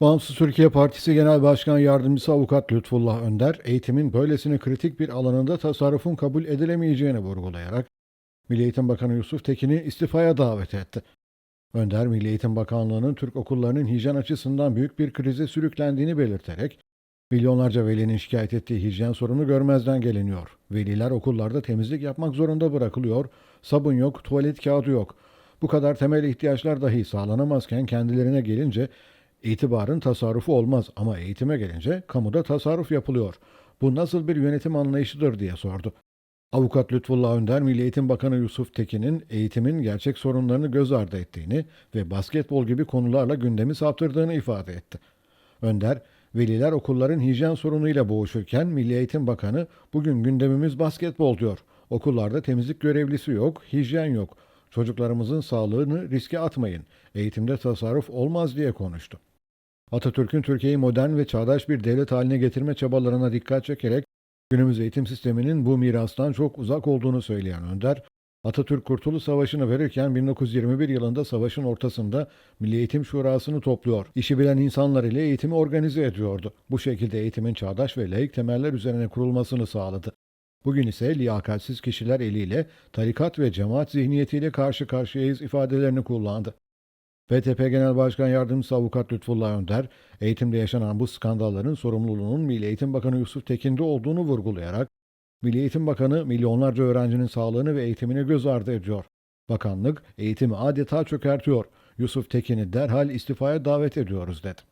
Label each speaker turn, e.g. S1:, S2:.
S1: Bağımsız Türkiye Partisi Genel Başkan Yardımcısı Avukat Lütfullah Önder, eğitimin böylesine kritik bir alanında tasarrufun kabul edilemeyeceğini vurgulayarak, Milli Eğitim Bakanı Yusuf Tekin'i istifaya davet etti. Önder, Milli Eğitim Bakanlığı'nın Türk okullarının hijyen açısından büyük bir krize sürüklendiğini belirterek, milyonlarca velinin şikayet ettiği hijyen sorunu görmezden geliniyor. Veliler okullarda temizlik yapmak zorunda bırakılıyor, sabun yok, tuvalet kağıdı yok. Bu kadar temel ihtiyaçlar dahi sağlanamazken kendilerine gelince İtibarın tasarrufu olmaz ama eğitime gelince kamuda tasarruf yapılıyor. Bu nasıl bir yönetim anlayışıdır diye sordu. Avukat Lütfullah Önder, Milli Eğitim Bakanı Yusuf Tekin'in eğitimin gerçek sorunlarını göz ardı ettiğini ve basketbol gibi konularla gündemi saptırdığını ifade etti. Önder, veliler okulların hijyen sorunuyla boğuşurken Milli Eğitim Bakanı bugün gündemimiz basketbol diyor. Okullarda temizlik görevlisi yok, hijyen yok. Çocuklarımızın sağlığını riske atmayın. Eğitimde tasarruf olmaz diye konuştu. Atatürk'ün Türkiye'yi modern ve çağdaş bir devlet haline getirme çabalarına dikkat çekerek günümüz eğitim sisteminin bu mirastan çok uzak olduğunu söyleyen Önder, Atatürk Kurtuluş Savaşı'nı verirken 1921 yılında savaşın ortasında Milli Eğitim Şurası'nı topluyor. İşi bilen insanlar ile eğitimi organize ediyordu. Bu şekilde eğitimin çağdaş ve layık temeller üzerine kurulmasını sağladı. Bugün ise liyakatsiz kişiler eliyle tarikat ve cemaat zihniyetiyle karşı karşıyayız ifadelerini kullandı. BTP Genel Başkan Yardımcısı Avukat Lütfullah Önder, eğitimde yaşanan bu skandalların sorumluluğunun Milli Eğitim Bakanı Yusuf Tekin'de olduğunu vurgulayarak, Milli Eğitim Bakanı milyonlarca öğrencinin sağlığını ve eğitimini göz ardı ediyor. Bakanlık eğitimi adeta çökertiyor. Yusuf Tekin'i derhal istifaya davet ediyoruz dedi.